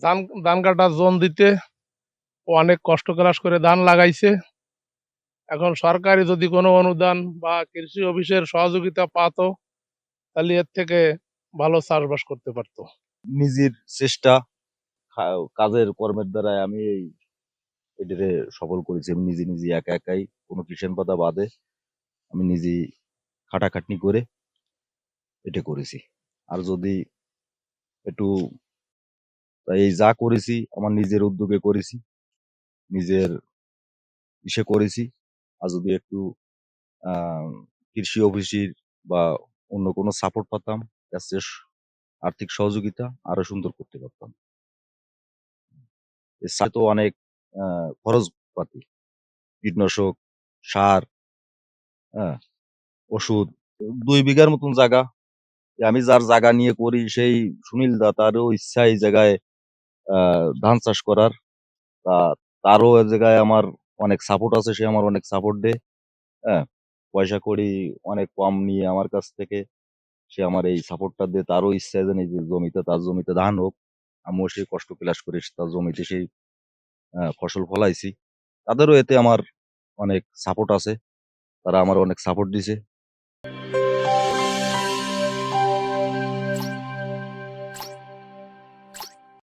ধান ধান কাটা জোন দিতে অনেক কষ্ট ক্লাস করে ধান লাগাইছে। এখন সরকারি যদি কোনো অনুদান বা কৃষি অফিসের সহযোগিতা পাত, তাহলে এর থেকে ভালো চাষবাস করতে পারতো। নিজের চেষ্টা কাজের কর্মের দ্বারা আমি এই এটারে সফল করেছি। আমি নিজে নিজে একা একাই কোনো কিষান পাতা বাদে আমি নিজে খাটাখাটনি করে এটা করেছি। আর যদি একটু তাই এই যা করেছি আমার নিজের উদ্যোগে করেছি নিজের ইসে করেছি। আর যদি একটু কৃষি অফিসের বা অন্য কোনো সাপোর্ট পাতাম আর্থিক সহযোগিতা আরও সুন্দর করতে পারতাম। তো অনেক আহ, খরচপাতি কীটনাশক সার হ্যাঁ ওষুধ দুই বিঘার মতন জায়গা। আমি যার জায়গা নিয়ে করি সেই সুনীল দা তারও ইচ্ছা এই জায়গায় ধান চাষ করার। তা তারও এ জায়গায় আমার অনেক সাপোর্ট আছে, সে আমার অনেক সাপোর্ট দেয়। হ্যাঁ পয়সা করি অনেক কম নিয়ে আমার কাছ থেকে সে আমার এই সাপোর্টটা দিয়ে। তারও ইচ্ছা যে এই যে জমিতে, তার জমিতে ধান হোক, আমিও সেই কষ্ট ক্লাস করে তার জমিতে সেই ফসল ফলাইছি। তাদেরও এতে আমার অনেক সাপোর্ট আছে। তারা আমার অনেক সাপোর্ট দিছে।